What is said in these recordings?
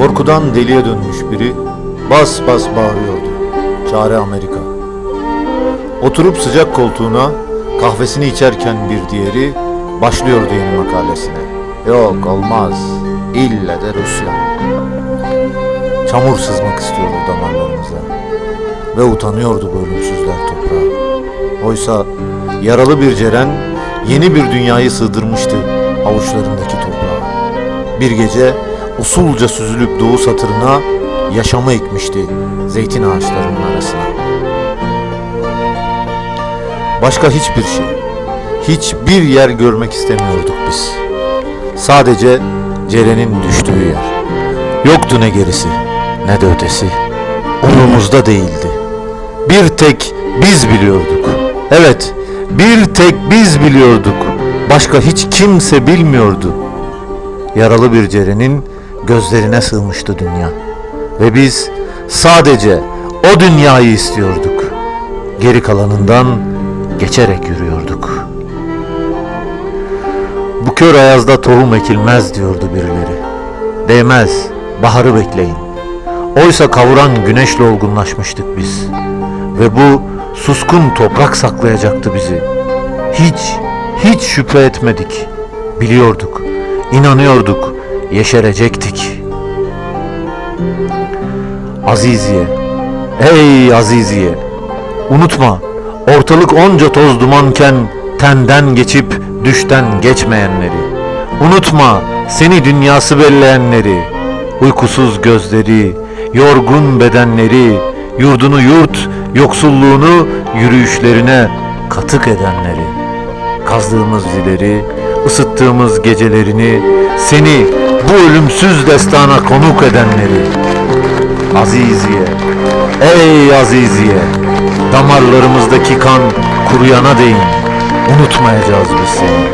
Korkudan deliye dönmüş biri bas bas bağırıyordu. Çare Amerika. Oturup sıcak koltuğuna kahvesini içerken bir diğeri başlıyordu yeni makalesine. Yok olmaz. İlle de Rusya. Çamur sızmak istiyordu damarlarımıza. Ve utanıyordu bu ölümsüzler toprağa. Oysa yaralı bir Ceren yeni bir dünyayı sığdırmıştı avuçlarındaki toprağa. Bir gece usulca süzülüp doğu satırına yaşamı ekmişti zeytin ağaçlarının arasına. Başka hiçbir şey, hiçbir yer görmek istemiyorduk biz. Sadece Ceren'in düştüğü yer. Yoktu ne gerisi ne de ötesi. Umurumuzda değildi. Bir tek biz biliyorduk. Evet, bir tek biz biliyorduk. Başka hiç kimse bilmiyordu. Yaralı bir Ceren'in gözlerine sığmıştı dünya. Ve biz sadece o dünyayı istiyorduk. Geri kalanından geçerek yürüyorduk. Bu kör ayazda tohum ekilmez diyordu birileri. Değmez, baharı bekleyin. Oysa kavuran güneşle olgunlaşmıştık biz. Ve bu suskun toprak saklayacaktı bizi. Hiç, hiç şüphe etmedik. Biliyorduk, inanıyorduk, yeşerecektik. Aziziye, ey Aziziye, unutma ortalık onca toz dumanken tenden geçip düşten geçmeyenleri. Unutma seni dünyası belleyenleri, uykusuz gözleri, yorgun bedenleri, yurdunu yurt, yoksulluğunu yürüyüşlerine katık edenleri. Kazdığımız dileri, ısıttığımız gecelerini, seni bu ölümsüz destana konuk edenleri. Aziziye, ey Aziziye, damarlarımızdaki kan kuruyana değin, unutmayacağız biz seni.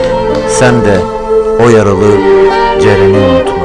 Sen de o yaralı Ceren'i unutma.